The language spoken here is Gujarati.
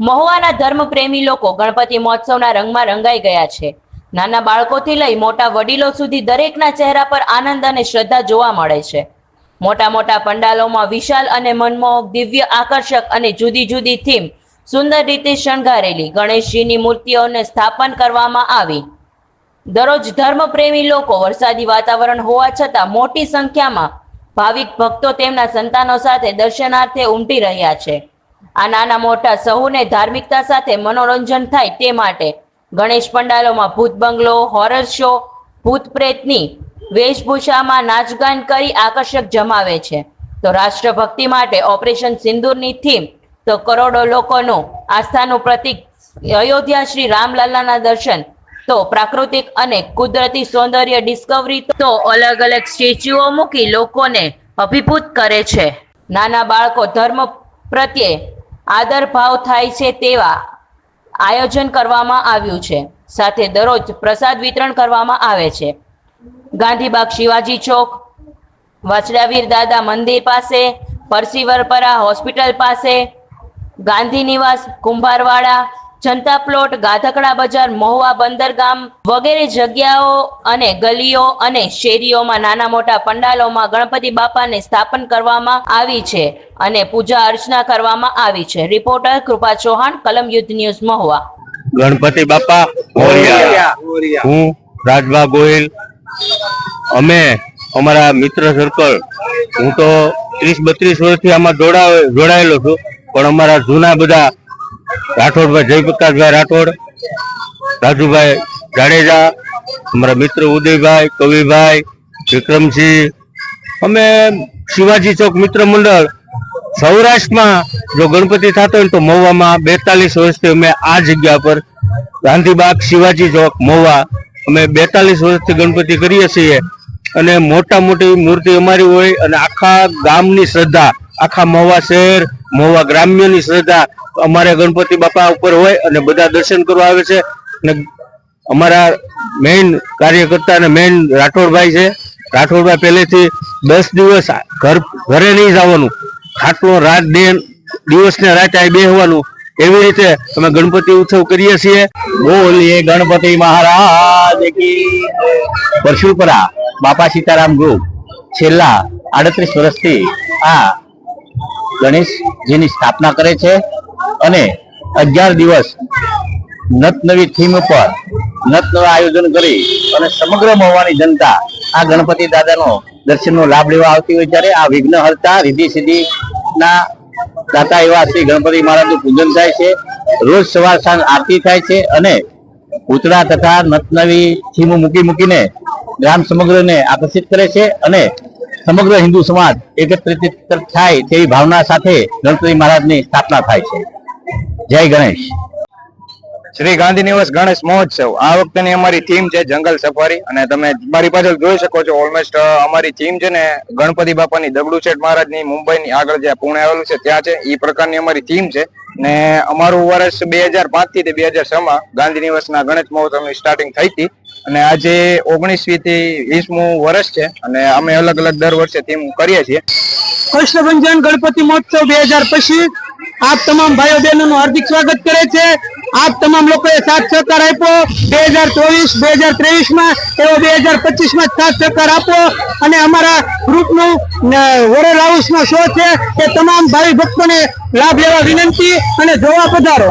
મહુવાના ધર્મપ્રેમી લોકો ગણપતિ મહોત્સવના રંગમાં રંગાઈ ગયા છે. નાના બાળકોથી લઈ મોટા વડીલો સુધી દરેકના ચહેરા પર આનંદ અને શ્રદ્ધા જોવા મળે છે. મોટા મોટા પંડાલોમાં વિશાલ અને મનમોહક દિવ્ય આકર્ષક અને જુદી જુદી થીમ સુંદર રીતે શણગારેલી ગણેશજીની મૂર્તિઓને સ્થાપન કરવામાં આવી. દરરોજ ધર્મપ્રેમી લોકો વરસાદી વાતાવરણ હોવા છતાં મોટી સંખ્યામાં ભાવિક ભક્તો તેમના સંતાનો સાથે દર્શનાર્થે ઉમટી રહ્યા છે. આ નાના મોટા સહુને ધાર્મિકતા સાથે મનોરંજન થાય તે માટે ગણેશ પંડાલોમાં ભૂત બંગલો હોરર શો ભૂત પ્રેતની વેશભૂષામાં નાચગાન કરી આકર્ષક જમાવે છે. તો રાષ્ટ્રભક્તિ માટે ઓપરેશન સિંદૂરની થીમ તો કરોડો લોકોનું આસ્થાનું પ્રતીક અયોધ્યા શ્રી રામલાલાના દર્શન. તો પ્રાકૃતિક અને કુદરતી સૌંદર્ય ડિસ્કવરી તો અલગ અલગ સ્ટેચ્યુઓ મૂકી લોકોને અભિભૂત કરે છે. નાના બાળકો ધર્મ પ્રત્યે આદર ભાવ થાય છે તેવા આયોજન કરવામાં આવ્યું છે. સાથે દરરોજ પ્રસાદ વિતરણ કરવામાં આવે છે. ગાંધીબાગ શિવાજી ચોક, વાછડાવીર દાદા મંદિર પાસે, પરસીવરપરા હોસ્પિટલ પાસે, ગાંધી નિવાસ કુંભારવાડા જનતા પ્લોટ, ગાધકડા બજાર, મહુવા બંદરગામ વગેરે જગ્યાઓ અને ગલીઓ અને શેરીઓમાં નાના મોટા પંડાલોમાં ગણપતિ બાપાને સ્થાપન કરવામાં આવી છે અને પૂજા અર્ચના કરવામાં આવી છે. રિપોર્ટર કૃપા ચૌહાણ, કલમ યુદ્ધ ન્યૂઝ, મહુવા. ગણપતિ બાપા હું રાજભા ગોહિલ. અમે અમારા મિત્ર સર્કલ હું તો ત્રીસ, બત્રીસ વર્ષથી આમાં જોડાયેલો છું. પણ અમારા જૂના બધા રાઠોડભાઈ જયપ્રકાશભાઈ રાઠોડ, રાજુભાઈ જાડેજા, અમારા મિત્ર ઉદયભાઈ, કવિભાઈ, વિક્રમસિંહ, અમે શિવાજી ચોક મિત્ર મંડળ સૌરાષ્ટ્રમાં જો ગણપતિ થતો હોય તો મહુવામાં બેતાલીસ વર્ષથી અમે આ જગ્યા પર ગાંધીબાગ શિવાજી ચોક મહુવા અમે બેતાલીસ વર્ષથી ગણપતિ કરીએ છીએ. અને મોટા મોટી મૂર્તિ અમારી હોય અને આખા ગામની શ્રદ્ધા આખા મહુવા શહેર મહુવા ગ્રામ્યની શ્રદ્ધા અમારે ગણપતિ બાપા ઉપર હોય અને બધા દર્શન કરવા આવે છે. અને અમારા મેઇન કાર્યકર્તા અને મેઇન રાઠોડભાઈ છે. રાઠોડભાઈ પહેલેથી દસ દિવસ ઘર, ઘરે નહીં જવાનું. ખાટલો રાત દિન દિવસ ને રાત આ બેહવાનું. એવી રીતે અમે ગણપતિ ઉત્સવ કરીએ છીએ. બોલીએ ગણપતિ મહારાજ પરશુપરા, બાપા સીતારામ ગ્રુપ છેલ્લા આડત્રીસ વર્ષથી આ ગણેશજીની સ્થાપના કરે છે અને અગિયાર દિવસ નત નવી થીમ ઉપર નત નવા આયોજન કરી અને સમગ્ર મહુવાની જનતા આ ગણપતિ દાદાનો દર્શનનો લાભ લેવા આવતી હોય ત્યારે આ વિઘ્ન હરતા રીધિ સિદ્ધિ ના દાતા એવા શ્રી ગણપતિ મહારાજનું પૂજન થાય છે. રોજ સવાર સાંજ આરતી થાય છે અને પૂતળા તથા નતનવી થીમ મૂકી મૂકીને ગ્રામ સમગ્રને આકર્ષિત કરે છે અને સમગ્ર હિન્દુ સમાજ એકત્રિત થાય તેવી ભાવના સાથે ગણપતિ મહારાજની સ્થાપના થાય છે. જય ગણેશ. શ્રી ગાંધી નિવાસ ગણેશ મહોત્સવ. આ વખતેની અમારી થીમ છે જંગલ સફારી. અને તમે મારી પાછળ જોઈ શકો છો ઓલમોસ્ટ અમારી થીમ છે ને, ગણપતિ બાપાની દગડુ શેઠ મહારાજની મુંબઈની આગળ જે પુણે આવેલું છે, ત્યાં છે. એ પ્રકારની અમારી થીમ છે. ને અમારું વર્ષ બે હજાર પાંચથી બે હજાર છ માં ગાંધી નિવાસના ગણેશ મહોત્સવની સ્ટાર્ટિંગ થઈ હતી. અને આજે ઓગણીસમી થી વીસમું વર્ષ છે અને અમે અલગ અલગ દર વર્ષે થીમ કરીએ છીએ. કૃષ્ણભંજન ગણપતિ મહોત્સવ બે હજાર પચીસ આપ તમામ ભાઈઓ બહેનોનું હાર્દિક સ્વાગત કરે છે. આપ તમામ લોકોએ સાથ સહકાર આપ્યો. બે હજાર ચોવીસ, બે હજાર ત્રેવીસમાં એવો બે હજાર પચીસમાં સાથ સહકાર આપો અને અમારા ગ્રુપનું વોરલ હાઉસ નો શો છે એ તમામ ભાઈ ભક્તોને લાભ લેવા વિનંતી અને જોવા પધારો.